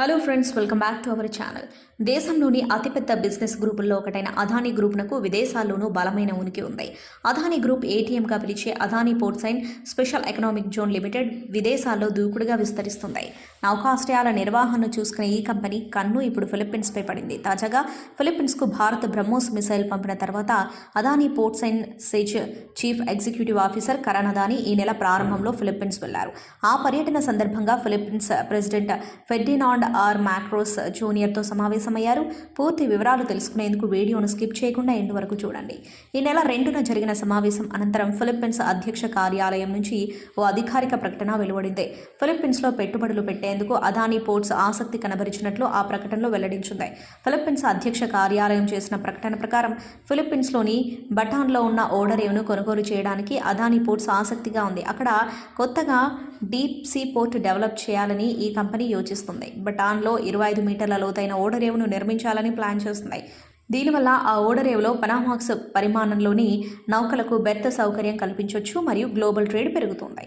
Hello friends welcome back to our channel దేశంలోని అతిపెద్ద business గ్రూపుల్లో ఒకటైన అదానీ గ్రూప్నకు విదేశాల్లోనూ బలమైన ఉనికి ఉంది. అదానీ గ్రూప్ ఏటీఎంగా పిలిచే Adani ports and special economic zone limited విదేశాల్లో దూకుడుగా విస్తరిస్తుంది. నౌకాశ్రయాల నిర్వహణను చూసుకునే ఈ కంపెనీ కన్ను ఇప్పుడు ఫిలిప్పీన్స్పై పడింది. తాజాగా ఫిలిప్పీన్స్కు భారత్ బ్రహ్మోస్ మిసైల్ పంపిన తర్వాత Adani ports and SEZ chief executive officer Karan Adani ఈ నెల ప్రారంభంలో ఫిలిప్పీన్స్ వెళ్ళారు. ఆ పర్యటన సందర్భంగా Philippines president Ferdinand R Marcos జూనియర్తో సమావేశమయ్యారు. పూర్తి వివరాలు తెలుసుకునేందుకు వీడియోను స్కిప్ చేయకుండా ఎండు వరకు చూడండి. ఈ నెల రెండున జరిగిన సమావేశం అనంతరం ఫిలిప్పీన్స్ అధ్యక్ష కార్యాలయం నుంచి ఓ అధికారిక ప్రకటన వెలువడింది. ఫిలిప్పీన్స్లో పెట్టుబడులు పెట్టేందుకు అదానీ పోర్ట్స్ ఆసక్తి కనబరిచినట్లు ఆ ప్రకటనలో వెల్లడించింది. ఫిలిప్పీన్స్ అధ్యక్ష కార్యాలయం చేసిన ప్రకటన ప్రకారం ఫిలిప్పీన్స్లోని బటాన్లో ఉన్న ఓడరేవును కొనుగోలు చేయడానికి అదానీ పోర్ట్స్ ఆసక్తిగా ఉంది. అక్కడ కొత్తగా డీప్ సీ పోర్ట్ డెవలప్ చేయాలని ఈ కంపెనీ యోచిస్తుంది. బట్ టాన్లో ఇరవై ఐదు మీటర్ల లోతైన ఓడరేవును నిర్మించాలని ప్లాన్ చేస్తున్నాయి. దీనివల్ల ఆ ఓడరేవులో పనామాక్స్ పరిమాణంలోని నౌకలకు బెర్త సౌకర్యం కల్పించవచ్చు మరియు గ్లోబల్ ట్రేడ్ పెరుగుతుంది.